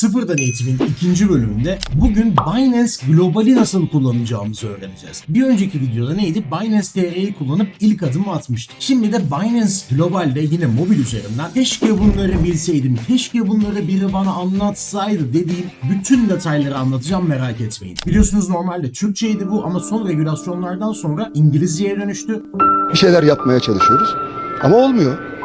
Sıfırdan Eğitim'in ikinci bölümünde bugün Binance Global'i nasıl kullanacağımızı öğreneceğiz. Bir önceki videoda neydi? Binance TR'yi kullanıp ilk adımı atmıştık. Şimdi de Binance Global'de yine mobil üzerinden keşke bunları bilseydim, keşke bunları biri bana anlatsaydı dediğim bütün detayları anlatacağım merak etmeyin. Biliyorsunuz normalde Türkçeydi bu ama son regülasyonlardan sonra İngilizceye dönüştü. bir şeyler yapmaya çalışıyoruz ama olmuyor.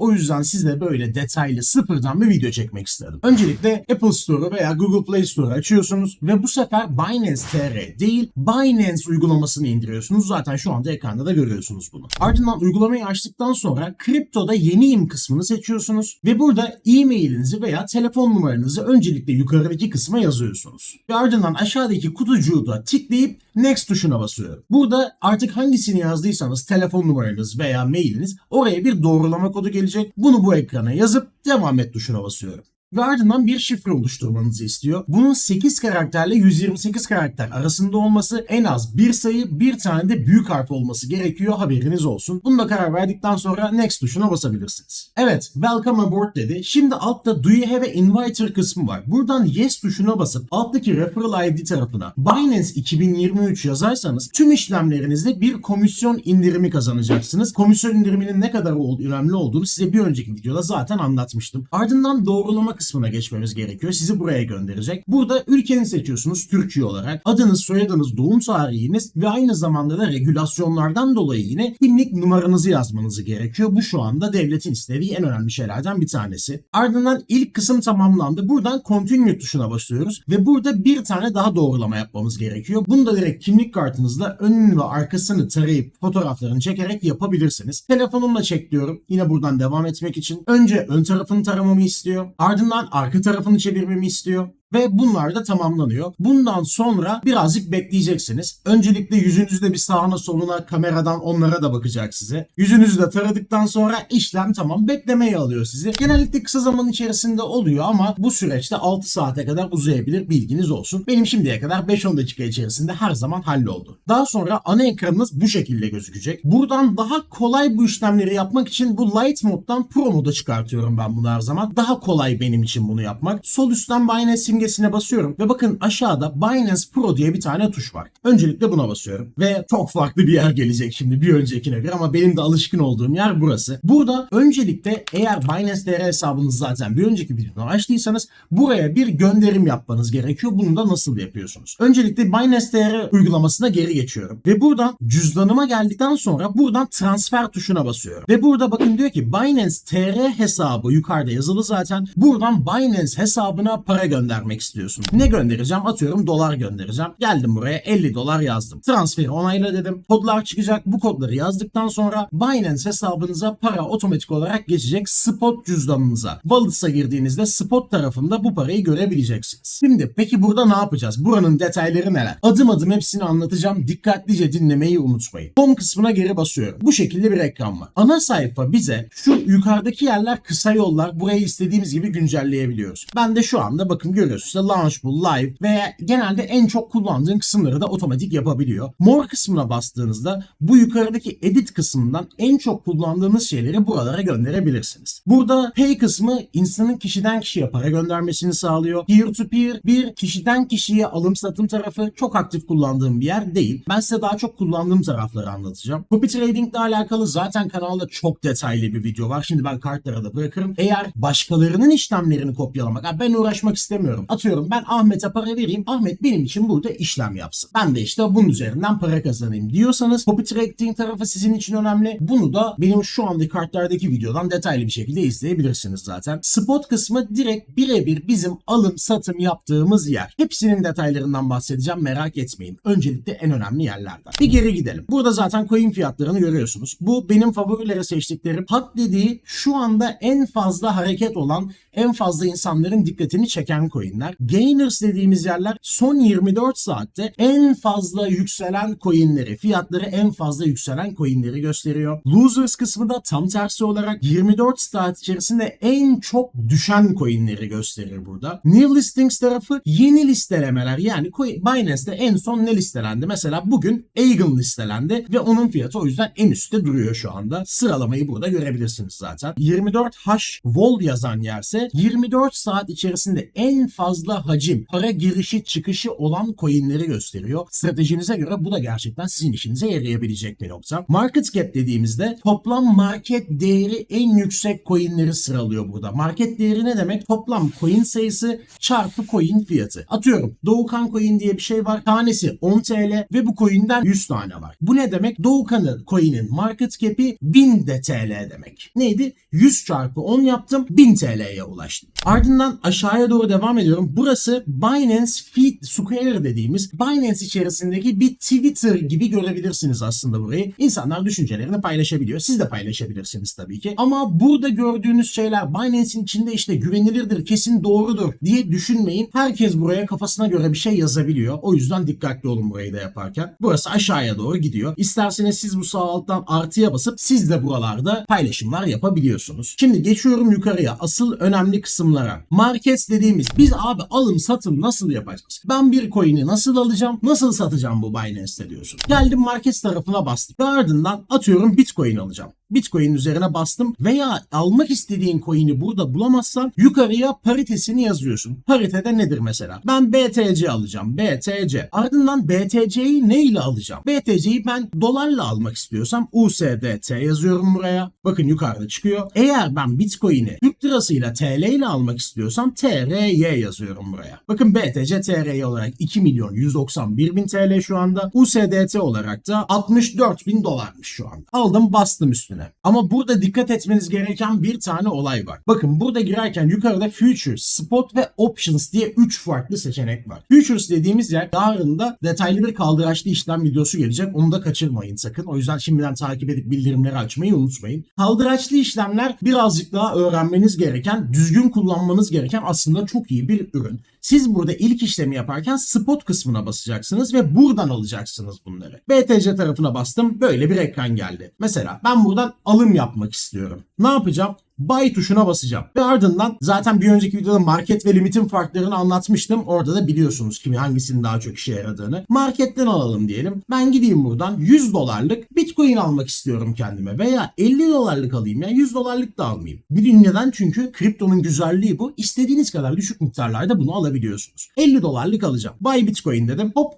O yüzden size böyle detaylı sıfırdan bir video çekmek istedim. Öncelikle Apple Store'u veya Google Play Store'u açıyorsunuz ve bu sefer Binance TR değil Binance uygulamasını indiriyorsunuz. Zaten şu anda ekranda da görüyorsunuz bunu. Ardından uygulamayı açtıktan sonra kriptoda yeniyim kısmını seçiyorsunuz ve burada e-mailinizi veya telefon numaranızı öncelikle yukarıdaki kısma yazıyorsunuz. Ve ardından aşağıdaki kutucuğu da tıklayıp Next tuşuna basıyorum. Burada artık hangisini yazdıysanız telefon numaranız veya mailiniz oraya bir doğrulama kodu gelecek. Bunu bu ekrana yazıp devam et tuşuna basıyorum. Ve ardından bir şifre oluşturmanızı istiyor. Bunun 8 karakterle 128 karakter arasında olması en az bir sayı bir tane de büyük harf olması gerekiyor haberiniz olsun. Bunu da karar verdikten sonra next tuşuna basabilirsiniz. Evet welcome aboard dedi. Şimdi altta do you have a inviter kısmı var. Buradan yes tuşuna basıp alttaki referral ID tarafına Binance 2023 yazarsanız tüm işlemlerinizde bir komisyon indirimi kazanacaksınız. Komisyon indiriminin ne kadar önemli olduğunu size bir önceki videoda zaten anlatmıştım. Ardından doğrulama kısmına geçmemiz gerekiyor. Sizi buraya gönderecek. Burada ülkeni seçiyorsunuz Türkiye olarak. Adınız, soyadınız, doğum tarihiniz ve aynı zamanda da regülasyonlardan dolayı yine kimlik numaranızı yazmanız gerekiyor. Bu şu anda devletin istediği en önemli şeylerden bir tanesi. Ardından ilk kısım tamamlandı. Buradan continue tuşuna basıyoruz ve burada bir tane daha doğrulama yapmamız gerekiyor. Bunu da direkt kimlik kartınızla önünü ve arkasını tarayıp fotoğraflarını çekerek yapabilirsiniz. Telefonumla çek diyorum. Yine buradan devam etmek için. Önce ön tarafını taramamı istiyor. Ardından arka tarafını çevirmemi istiyor. Ve bunlar da tamamlanıyor. Bundan sonra birazcık bekleyeceksiniz. Öncelikle yüzünüzde bir sağına soluna kameradan onlara da bakacak size. Yüzünüzü de taradıktan sonra işlem tamam beklemeye alıyor sizi. Genellikle kısa zaman içerisinde oluyor ama bu süreçte 6 saate kadar uzayabilir bilginiz olsun. Benim şimdiye kadar 5-10 dakika içerisinde her zaman halloldu. Daha sonra ana ekranınız bu şekilde gözükecek. Buradan daha kolay bu işlemleri yapmak için bu Light moddan Pro moda çıkartıyorum ben bunu her zaman. Daha kolay benim için bunu yapmak. Sol üstten Binance simgesine basıyorum ve bakın aşağıda Binance Pro diye bir tane tuş var. Öncelikle buna basıyorum ve çok farklı bir yer gelecek şimdi bir öncekine göre ama benim de alışkın olduğum yer burası. Burada öncelikle eğer Binance TR hesabınız zaten bir önceki videoda açtıysanız buraya bir gönderim yapmanız gerekiyor. Bunu da nasıl yapıyorsunuz? Öncelikle Binance TR uygulamasına geri geçiyorum ve buradan cüzdanıma geldikten sonra buradan transfer tuşuna basıyorum. Ve burada bakın diyor ki Binance TR hesabı yukarıda yazılı zaten. Buradan Binance hesabına para göndermek istiyorsun. Ne göndereceğim? Atıyorum dolar göndereceğim. Geldim buraya 50 dolar yazdım. Transferi onayla dedim. Kodlar çıkacak. Bu kodları yazdıktan sonra Binance hesabınıza para otomatik olarak geçecek spot cüzdanınıza. Wallets'a girdiğinizde spot tarafında bu parayı görebileceksiniz. Şimdi peki burada ne yapacağız? Buranın detayları neler? Adım adım hepsini anlatacağım. Dikkatlice dinlemeyi unutmayın. Home kısmına geri basıyorum. Bu şekilde bir ekran var. Ana sayfa bize şu yukarıdaki yerler kısa yollar. Burayı istediğimiz gibi güncelleyebiliyoruz. Ben de şu anda bakın görüyorsunuz işte Launchpool, Live ve genelde en çok kullandığın kısımları da otomatik yapabiliyor. More kısmına bastığınızda bu yukarıdaki edit kısmından en çok kullandığınız şeyleri buralara gönderebilirsiniz. Burada pay kısmı insanın kişiden kişiye para göndermesini sağlıyor. Peer to peer bir kişiden kişiye alım satım tarafı çok aktif kullandığım bir yer değil. Ben size daha çok kullandığım tarafları anlatacağım. Copy trading ile alakalı zaten kanalda çok detaylı bir video var. Şimdi ben kartlara da bırakırım. Eğer başkalarının işlemlerini kopyalamak, "Ha ben uğraşmak istemiyorum. Atıyorum ben Ahmet'e para vereyim. Ahmet benim için burada işlem yapsın. Ben de işte bunun üzerinden para kazanayım diyorsanız copy trading tarafı sizin için önemli. Bunu da benim şu andaki kartlardaki videodan detaylı bir şekilde izleyebilirsiniz zaten. Spot kısmı direkt birebir bizim alım satım yaptığımız yer. Hepsinin detaylarından bahsedeceğim merak etmeyin. Öncelikle en önemli yerlerden. Bir geri gidelim. Burada zaten coin fiyatlarını görüyorsunuz. Bu benim favorilere seçtiklerim. Hak dediği şu anda en fazla hareket olan en fazla insanların dikkatini çeken coinler. Coinler. Gainers dediğimiz yerler son 24 saatte en fazla yükselen coinleri, fiyatları en fazla yükselen coinleri gösteriyor. Losers kısmı da tam tersi olarak 24 saat içerisinde en çok düşen coinleri gösterir burada. New listings tarafı yeni listelemeler yani coin- Binance'de en son ne listelendi? Mesela bugün Eagle listelendi ve onun fiyatı o yüzden en üstte duruyor şu anda. Sıralamayı burada görebilirsiniz zaten. 24 hash vol yazan yerse 24 saat içerisinde en fazla hacim, para girişi çıkışı olan coinleri gösteriyor. Stratejinize göre bu da gerçekten sizin işinize yarayabilecek bir nokta. Market cap dediğimizde toplam market değeri en yüksek coinleri sıralıyor burada. Market değeri ne demek? Toplam coin sayısı çarpı coin fiyatı. Atıyorum Doğukan coin diye bir şey var. Tanesi 10 TL ve bu coin'den 100 tane var. Bu ne demek? Doğukan'ın coin'in market cap'i 1000 de TL demek. Neydi? 100 çarpı 10 yaptım 1000 TL'ye ulaştım. Ardından aşağıya doğru devam ediyorum. Burası Binance Feed Square dediğimiz Binance içerisindeki bir Twitter gibi görebilirsiniz aslında burayı. İnsanlar düşüncelerini paylaşabiliyor. Siz de paylaşabilirsiniz tabii ki. Ama burada gördüğünüz şeyler Binance'in içinde işte güvenilirdir, kesin doğrudur diye düşünmeyin. Herkes buraya kafasına göre bir şey yazabiliyor. O yüzden dikkatli olun burayı da yaparken. Burası aşağıya doğru gidiyor. İsterseniz siz bu sağ alttan artıya basıp siz de buralarda paylaşımlar yapabiliyorsunuz. Şimdi geçiyorum yukarıya. Asıl önemli kısımlara. Markets dediğimiz biz abi alım satım nasıl yapacağız? Ben bir coin'i nasıl alacağım? Nasıl satacağım bu Binance'te diyorsun. Geldim markets tarafına bastım. Ve ardından atıyorum Bitcoin alacağım. Bitcoin üzerine bastım veya almak istediğin coin'i burada bulamazsan yukarıya paritesini yazıyorsun. Paritede nedir mesela? Ben BTC alacağım. BTC. Ardından BTC'yi ne ile alacağım? BTC'yi ben dolarla almak istiyorsam USDT yazıyorum buraya. Bakın yukarıda çıkıyor. Eğer ben Bitcoin'i Türk lirasıyla TL ile almak istiyorsam TRY yazıyorum buraya. Bakın BTC TRY olarak 2 milyon 191 bin TL şu anda. USDT olarak da 64 bin dolarmış şu anda. Aldım bastım üstüne. Ama burada dikkat etmeniz gereken bir tane olay var. Bakın burada girerken yukarıda Futures, Spot ve Options diye 3 farklı seçenek var. Futures dediğimiz yer yarın da detaylı bir kaldıraçlı işlem videosu gelecek. Onu da kaçırmayın sakın. O yüzden şimdiden takip edip bildirimleri açmayı unutmayın. Kaldıraçlı işlemler birazcık daha öğrenmeniz gereken, düzgün kullanmanız gereken aslında çok iyi bir bir. Siz burada ilk işlemi yaparken spot kısmına basacaksınız ve buradan alacaksınız bunları. BTC tarafına bastım böyle bir ekran geldi. Mesela ben buradan alım yapmak istiyorum. Ne yapacağım? Buy tuşuna basacağım. Ve ardından zaten bir önceki videoda market ve limitin farklarını anlatmıştım. Orada da biliyorsunuz kimi hangisinin daha çok işe yaradığını. Marketten alalım diyelim. Ben gideyim buradan 100 dolarlık Bitcoin almak istiyorum kendime veya 50 dolarlık alayım ya 100 dolarlık da almayayım. Bir neden? Çünkü kriptonun güzelliği bu. İstediğiniz kadar düşük miktarlarda bunu alabiliyorsunuz. 50 dolarlık alacağım. Buy Bitcoin dedim. Hop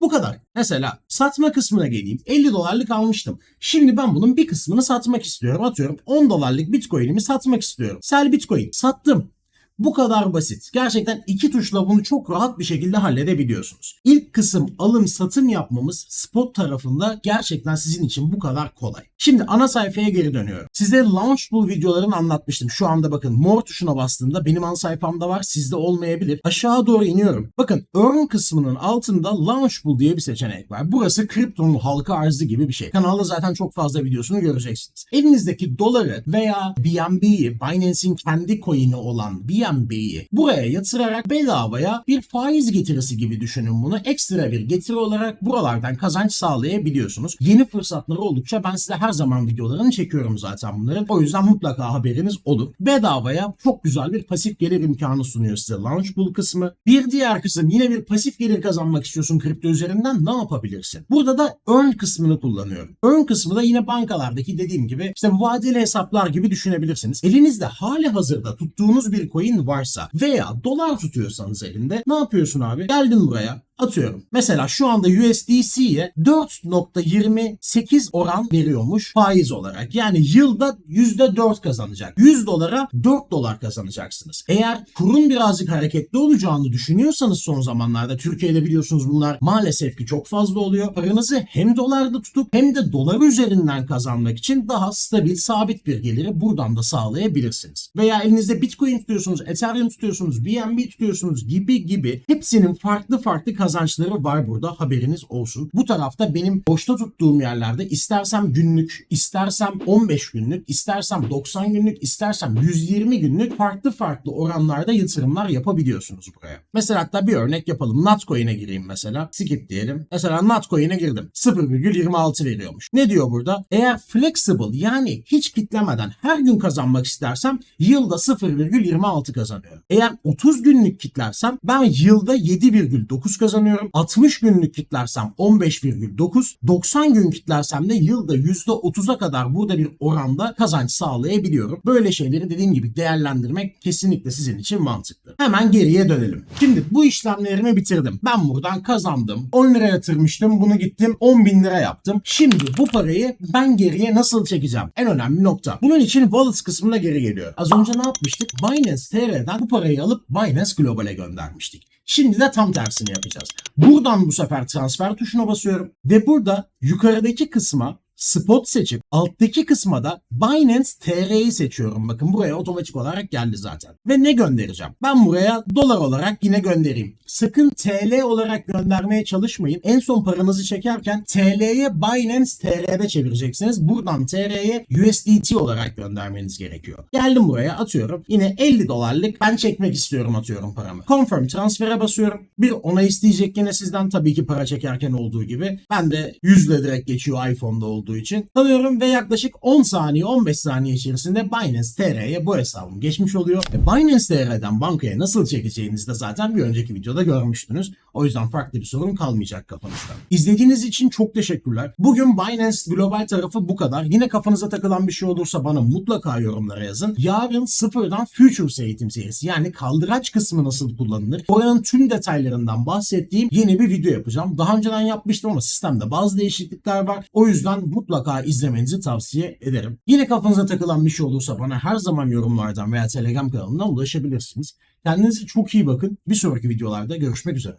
bu kadar. Mesela satma kısmına geleyim. 50 dolarlık almıştım. Şimdi ben bunun bir kısmını satmak istiyorum. Atıyorum 10 dolarlık bitcoin'imi satmak istiyorum. Sell bitcoin. Sattım. Bu kadar basit. Gerçekten iki tuşla bunu çok rahat bir şekilde halledebiliyorsunuz. İlk kısım alım satım yapmamız spot tarafında gerçekten sizin için bu kadar kolay. Şimdi ana sayfaya geri dönüyorum. Size Launchpool videolarını anlatmıştım. Şu anda bakın mor tuşuna bastığımda benim ana sayfamda var. Sizde olmayabilir. Aşağı doğru iniyorum. Bakın Earn kısmının altında Launchpool diye bir seçenek var. Burası kriptonun halka arzı gibi bir şey. Kanalda zaten çok fazla videosunu göreceksiniz. Elinizdeki doları veya BNB'yi, Binance'in kendi coin'i olan BNB'yi buraya yatırarak bedavaya bir faiz getirisi gibi düşünün bunu. Ekstra bir getiri olarak buralardan kazanç sağlayabiliyorsunuz. Yeni fırsatları oldukça ben size her zaman videolarını çekiyorum zaten bunların. O yüzden mutlaka haberiniz olur. Bedavaya çok güzel bir pasif gelir imkanı sunuyor size Launchpool kısmı. Bir diğer kısım yine bir pasif gelir kazanmak istiyorsun kripto üzerinden ne yapabilirsin? Burada da Earn kısmını kullanıyorum. Earn kısmı da yine bankalardaki dediğim gibi işte vadeli hesaplar gibi düşünebilirsiniz. Elinizde hali hazırda tuttuğunuz bir coin varsa veya dolar tutuyorsanız elinde ne yapıyorsun abi? Geldin buraya Atıyorum. Mesela şu anda USDC'ye 4.28 oran veriyormuş faiz olarak. Yani yılda %4 kazanacak. 100 dolara 4 dolar kazanacaksınız. Eğer kurun birazcık hareketli olacağını düşünüyorsanız son zamanlarda Türkiye'de biliyorsunuz bunlar maalesef ki çok fazla oluyor. Paranızı hem dolarda tutup hem de dolar üzerinden kazanmak için daha stabil, sabit bir geliri buradan da sağlayabilirsiniz. Veya elinizde Bitcoin tutuyorsunuz, Ethereum tutuyorsunuz, BNB tutuyorsunuz gibi gibi hepsinin farklı farklı kazançları kazançları var burada haberiniz olsun. Bu tarafta benim boşta tuttuğum yerlerde istersem günlük, istersem 15 günlük, istersem 90 günlük, istersem 120 günlük farklı farklı oranlarda yatırımlar yapabiliyorsunuz buraya. Mesela hatta bir örnek yapalım. Natcoin'e gireyim mesela. Skip diyelim. Mesela Natcoin'e girdim. 0,26 veriyormuş. Ne diyor burada? Eğer flexible yani hiç kitlemeden her gün kazanmak istersem yılda 0,26 kazanıyorum. Eğer 30 günlük kitlersem ben yılda 7,9 kazanıyorum. 60 günlük kitlersem 15,9. 90 gün kitlersem de yılda %30'a kadar burada bir oranda kazanç sağlayabiliyorum. Böyle şeyleri dediğim gibi değerlendirmek kesinlikle sizin için mantıklı. Hemen geriye dönelim. Şimdi bu işlemlerimi bitirdim. Ben buradan kazandım. 10 lira yatırmıştım. Bunu gittim 10 bin lira yaptım. Şimdi bu parayı ben geriye nasıl çekeceğim? En önemli nokta. Bunun için wallet kısmına geri geliyor. Az önce ne yapmıştık? Binance TR'den bu parayı alıp Binance Global'e göndermiştik. Şimdi de tam tersini yapacağız. Buradan bu sefer transfer tuşuna basıyorum ve burada yukarıdaki kısma spot seçip alttaki kısma da Binance TR'yi seçiyorum. Bakın buraya otomatik olarak geldi zaten. Ve ne göndereceğim? Ben buraya dolar olarak yine göndereyim. Sakın TL olarak göndermeye çalışmayın. En son paranızı çekerken TL'ye Binance TR'de çevireceksiniz. Buradan TR'ye USDT olarak göndermeniz gerekiyor. Geldim buraya atıyorum. Yine 50 dolarlık ben çekmek istiyorum atıyorum paramı. Confirm transfere basıyorum. Bir onay isteyecek yine sizden tabii ki para çekerken olduğu gibi. Ben de yüzle direkt geçiyor iPhone'da olduğu için. Tanıyorum ve yaklaşık 10 saniye 15 saniye içerisinde Binance TR'ye bu hesabım geçmiş oluyor. E Binance TR'den bankaya nasıl çekeceğinizi de zaten bir önceki videoda görmüştünüz. O yüzden farklı bir sorun kalmayacak kafanızda. İzlediğiniz için çok teşekkürler. Bugün Binance Global tarafı bu kadar. Yine kafanıza takılan bir şey olursa bana mutlaka yorumlara yazın. Yarın sıfırdan Futures eğitim serisi yani kaldıraç kısmı nasıl kullanılır? Oranın tüm detaylarından bahsettiğim yeni bir video yapacağım. Daha önceden yapmıştım ama sistemde bazı değişiklikler var. O yüzden mutlaka izlemenizi tavsiye ederim. Yine kafanıza takılan bir şey olursa bana her zaman yorumlardan veya Telegram kanalımdan ulaşabilirsiniz. Kendinize çok iyi bakın. Bir sonraki videolarda görüşmek üzere.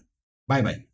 Bay bay.